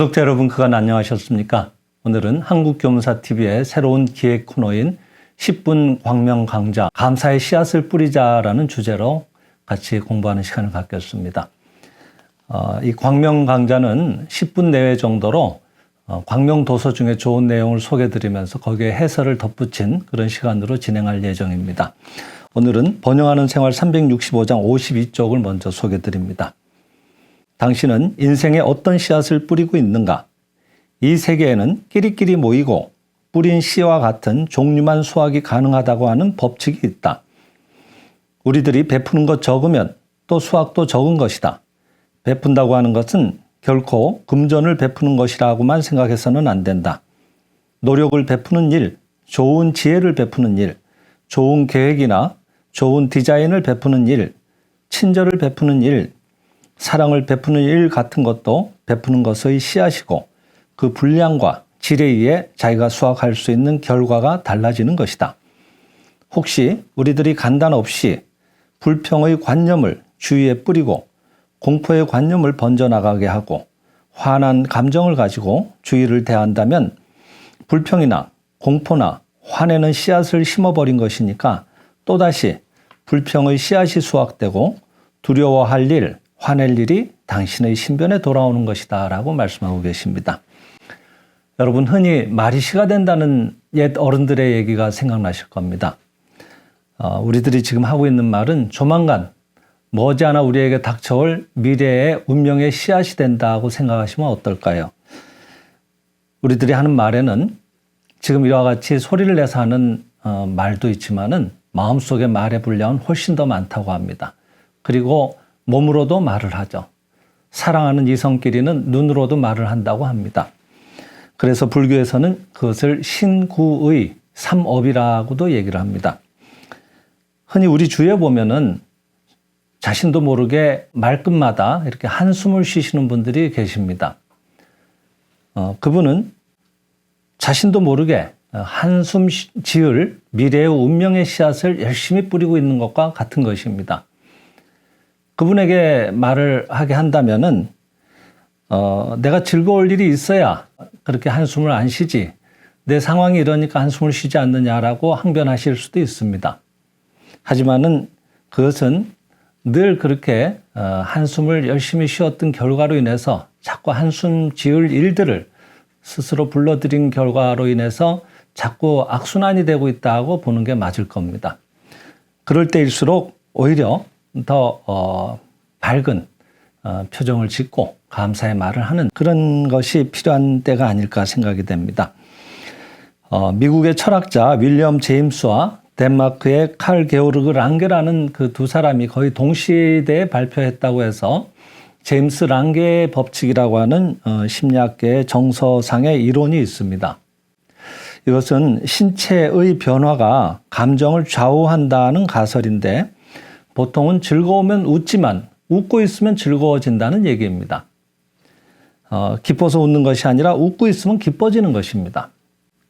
구독자 여러분 그간 안녕하셨습니까? 오늘은 한국교문사TV의 새로운 기획 코너인 10분 광명 강좌 감사의 씨앗을 뿌리자라는 주제로 같이 공부하는 시간을 갖겠습니다. 어, 이 광명 강좌는 10분 내외 정도로 어, 광명 도서 중에 좋은 내용을 소개드리면서 거기에 해설을 덧붙인 그런 시간으로 진행할 예정입니다. 오늘은 번영하는 생활 365장 52쪽을 먼저 소개드립니다. 당신은 인생에 어떤 씨앗을 뿌리고 있는가? 이 세계에는 끼리끼리 모이고 뿌린 씨와 같은 종류만 수확이 가능하다고 하는 법칙이 있다. 우리들이 베푸는 것 적으면 또 수확도 적은 것이다. 베푼다고 하는 것은 결코 금전을 베푸는 것이라고만 생각해서는 안 된다. 노력을 베푸는 일, 좋은 지혜를 베푸는 일, 좋은 계획이나 좋은 디자인을 베푸는 일, 친절을 베푸는 일, 사랑을 베푸는 일 같은 것도 베푸는 것의 씨앗이고 그 분량과 질에 의해 자기가 수확할 수 있는 결과가 달라지는 것이다. 혹시 우리들이 간단 없이 불평의 관념을 주위에 뿌리고 공포의 관념을 번져나가게 하고 화난 감정을 가지고 주위를 대한다면 불평이나 공포나 화내는 씨앗을 심어버린 것이니까 또다시 불평의 씨앗이 수확되고 두려워할 일, 화낼 일이 당신의 신변에 돌아오는 것이다 라고 말씀하고 계십니다. 여러분 흔히 말이 시가 된다는 옛 어른들의 얘기가 생각나실 겁니다. 어, 우리들이 지금 하고 있는 말은 조만간 머지않아 우리에게 닥쳐올 미래의 운명의 씨앗이 된다고 생각하시면 어떨까요? 우리들이 하는 말에는 지금 이와 같이 소리를 내서 하는 어, 말도 있지만은 마음속의 말의 분량은 훨씬 더 많다고 합니다. 그리고 몸으로도 말을 하죠. 사랑하는 이성끼리는 눈으로도 말을 한다고 합니다. 그래서 불교에서는 그것을 신구의 삼업이라고도 얘기를 합니다. 흔히 우리 주위에 보면은 자신도 모르게 말끝마다 이렇게 한숨을 쉬시는 분들이 계십니다. 어, 그분은 자신도 모르게 한숨 지을 미래의 운명의 씨앗을 열심히 뿌리고 있는 것과 같은 것입니다. 그분에게 말을 하게 한다면은 어, 내가 즐거울 일이 있어야 그렇게 한숨을 안 쉬지. 내 상황이 이러니까 한숨을 쉬지 않느냐라고 항변하실 수도 있습니다. 하지만은 그것은 늘 그렇게 어, 한숨을 열심히 쉬었던 결과로 인해서 자꾸 한숨 지을 일들을 스스로 불러들인 결과로 인해서 자꾸 악순환이 되고 있다고 보는 게 맞을 겁니다. 그럴 때일수록 오히려 더 어, 밝은 어, 표정을 짓고 감사의 말을 하는 그런 것이 필요한 때가 아닐까 생각이 됩니다. 어, 미국의 철학자 윌리엄 제임스와 덴마크의 칼 게오르그 랑게라는 그 두 사람이 거의 동시대에 발표했다고 해서 제임스 랑게의 법칙이라고 하는 어, 심리학계의 정서상의 이론이 있습니다. 이것은 신체의 변화가 감정을 좌우한다는 가설인데 보통은 즐거우면 웃지만 웃고 있으면 즐거워진다는 얘기입니다. 어, 기뻐서 웃는 것이 아니라 웃고 있으면 기뻐지는 것입니다.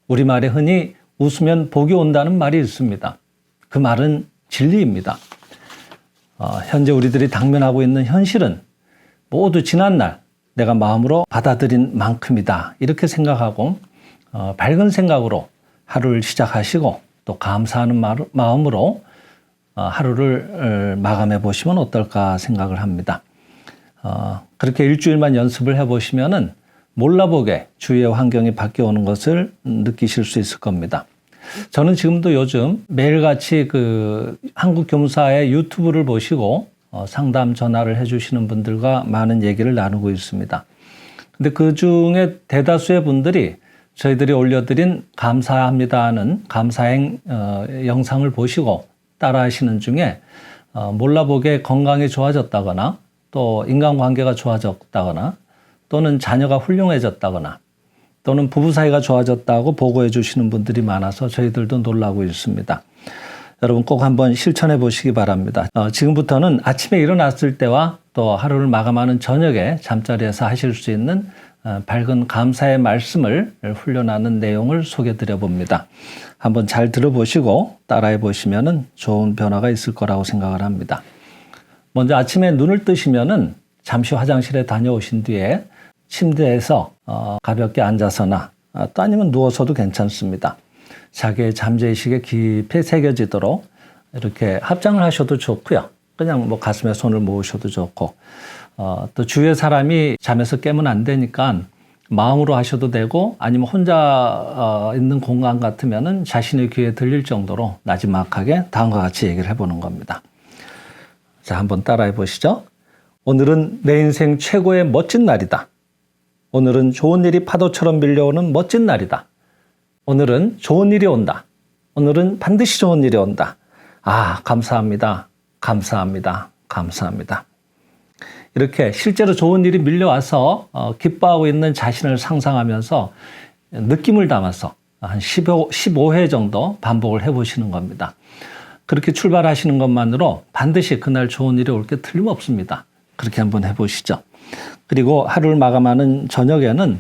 우리말에 흔히 웃으면 복이 온다는 말이 있습니다. 그 말은 진리입니다. 어, 현재 우리들이 당면하고 있는 현실은 모두 지난날 내가 마음으로 받아들인 만큼이다. 이렇게 생각하고 어, 밝은 생각으로 하루를 시작하시고 또 감사하는 마음으로 어, 하루를 마감해 보시면 어떨까 생각을 합니다. 어, 그렇게 일주일만 연습을 해 보시면은 몰라보게 주위의 환경이 바뀌어오는 것을 느끼실 수 있을 겁니다. 저는 지금도 요즘 매일같이 그 한국교무사의 유튜브를 보시고 어, 상담 전화를 해주시는 분들과 많은 얘기를 나누고 있습니다. 근데 그 중에 대다수의 분들이 저희들이 올려드린 감사합니다 하는 감사행 어, 영상을 보시고 따라 하시는 중에 어, 몰라보게 건강이 좋아졌다거나 또 인간관계가 좋아졌다거나 또는 자녀가 훌륭해졌다거나 또는 부부 사이가 좋아졌다고 보고해 주시는 분들이 많아서 저희들도 놀라고 있습니다. 여러분 꼭 한번 실천해 보시기 바랍니다. 어, 지금부터는 아침에 일어났을 때와 또 하루를 마감하는 저녁에 잠자리에서 하실 수 있는 어, 밝은 감사의 말씀을 훈련하는 내용을 소개 드려 봅니다. 한번 잘 들어보시고 따라해 보시면 좋은 변화가 있을 거라고 생각을 합니다. 먼저 아침에 눈을 뜨시면은 잠시 화장실에 다녀오신 뒤에 침대에서 어, 가볍게 앉아서나 아, 또 아니면 누워서도 괜찮습니다. 자기의 잠재의식에 깊이 새겨지도록 이렇게 합장을 하셔도 좋고요. 그냥 뭐 가슴에 손을 모으셔도 좋고 어, 또 주위의 사람이 잠에서 깨면 안 되니까 마음으로 하셔도 되고 아니면 혼자 어, 있는 공간 같으면은 자신의 귀에 들릴 정도로 나지막하게 다음과 같이 얘기를 해보는 겁니다. 자, 한번 따라해 보시죠. 오늘은 내 인생 최고의 멋진 날이다. 오늘은 좋은 일이 파도처럼 밀려오는 멋진 날이다. 오늘은 좋은 일이 온다. 오늘은 반드시 좋은 일이 온다. 아, 감사합니다. 감사합니다. 감사합니다. 이렇게 실제로 좋은 일이 밀려와서 어, 기뻐하고 있는 자신을 상상하면서 느낌을 담아서 한 15, 15회 정도 반복을 해보시는 겁니다. 그렇게 출발하시는 것만으로 반드시 그날 좋은 일이 올 게 틀림없습니다. 그렇게 한번 해보시죠. 그리고 하루를 마감하는 저녁에는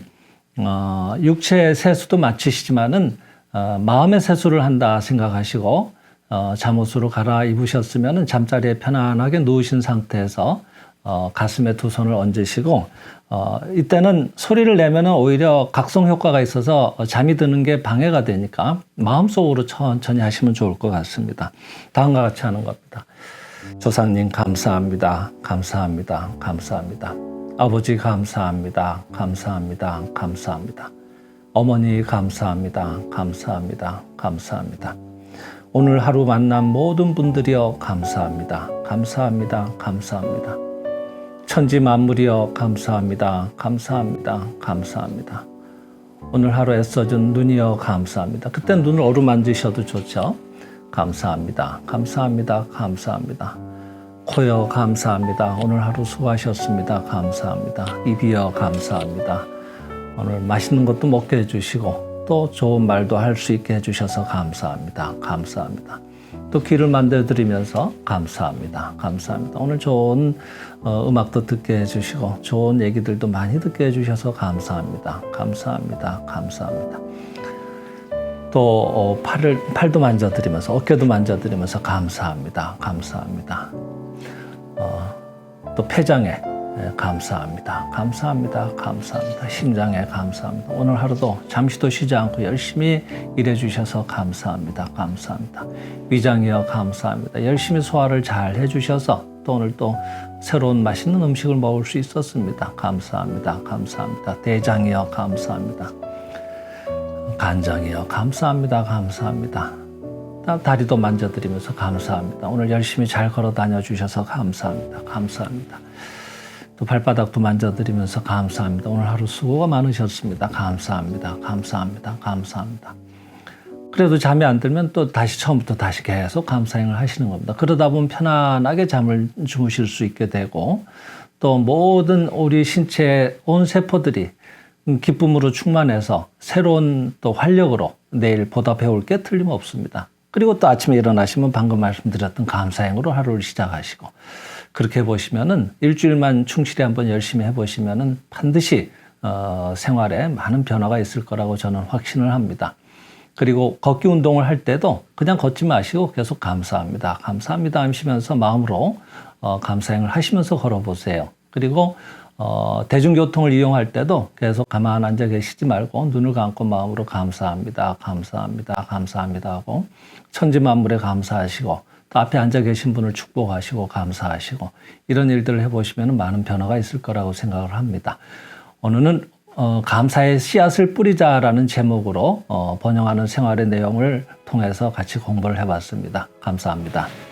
어, 육체의 세수도 마치시지만은 어, 마음의 세수를 한다 생각하시고 어, 잠옷으로 갈아입으셨으면 잠자리에 편안하게 누우신 상태에서 어, 가슴에 두 손을 얹으시고 어, 이때는 소리를 내면은 오히려 각성 효과가 있어서 잠이 드는 게 방해가 되니까 마음속으로 천천히 하시면 좋을 것 같습니다. 다음과 같이 하는 겁니다. 조상님 감사합니다. 감사합니다. 감사합니다. 아버지 감사합니다. 감사합니다. 감사합니다. 어머니 감사합니다. 감사합니다. 감사합니다. 오늘 하루 만난 모든 분들이여 감사합니다. 감사합니다. 감사합니다. 천지 만물이여 감사합니다. 감사합니다. 감사합니다. 오늘 하루 애써준 눈이여 감사합니다. 그때 눈을 어루만지셔도 좋죠. 감사합니다. 감사합니다. 감사합니다. 코여 감사합니다. 오늘 하루 수고하셨습니다. 감사합니다. 입이여 감사합니다. 오늘 맛있는 것도 먹게 해주시고 또 좋은 말도 할 수 있게 해주셔서 감사합니다. 감사합니다. 또 귀를 만들어 드리면서 감사합니다. 감사합니다. 오늘 좋은 어, 음악도 듣게 해주시고 좋은 얘기들도 많이 듣게 해주셔서 감사합니다. 감사합니다. 감사합니다. 또 어, 팔을 팔도 만져드리면서 어깨도 만져드리면서 감사합니다. 감사합니다. 어, 또 폐장에 예, 감사합니다. 감사합니다. 감사합니다. 심장에 감사합니다. 오늘 하루도 잠시도 쉬지 않고 열심히 일해 주셔서 감사합니다. 감사합니다. 위장이여 감사합니다. 열심히 소화를 잘 해 주셔서 또 오늘 또 새로운 맛있는 음식을 먹을 수 있었습니다. 감사합니다. 감사합니다. 대장이여 감사합니다. 간장이여 감사합니다. 감사합니다. 다리도 만져드리면서 감사합니다. 오늘 열심히 잘 걸어 다녀 주셔서 감사합니다. 감사합니다. 또 발바닥도 만져드리면서 감사합니다. 오늘 하루 수고가 많으셨습니다. 감사합니다. 감사합니다. 감사합니다. 그래도 잠이 안 들면 또 다시 처음부터 다시 계속 감사행을 하시는 겁니다. 그러다 보면 편안하게 잠을 주무실 수 있게 되고 또 모든 우리 신체의 온 세포들이 기쁨으로 충만해서 새로운 또 활력으로 내일 보답해 올 게 틀림없습니다. 그리고 또 아침에 일어나시면 방금 말씀드렸던 감사행으로 하루를 시작하시고 그렇게 보시면은 일주일만 충실히 한번 열심히 해보시면은 반드시 어, 생활에 많은 변화가 있을 거라고 저는 확신을 합니다. 그리고 걷기 운동을 할 때도 그냥 걷지 마시고 계속 감사합니다. 감사합니다 하시면서 마음으로 어, 감사행을 하시면서 걸어보세요. 그리고 어, 대중교통을 이용할 때도 계속 가만 앉아 계시지 말고 눈을 감고 마음으로 감사합니다. 감사합니다. 감사합니다 하고 천지 만물에 감사하시고 또 앞에 앉아 계신 분을 축복하시고 감사하시고 이런 일들을 해보시면 많은 변화가 있을 거라고 생각을 합니다. 오늘은 어, 감사의 씨앗을 뿌리자라는 제목으로 어, 번영하는 생활의 내용을 통해서 같이 공부를 해봤습니다. 감사합니다.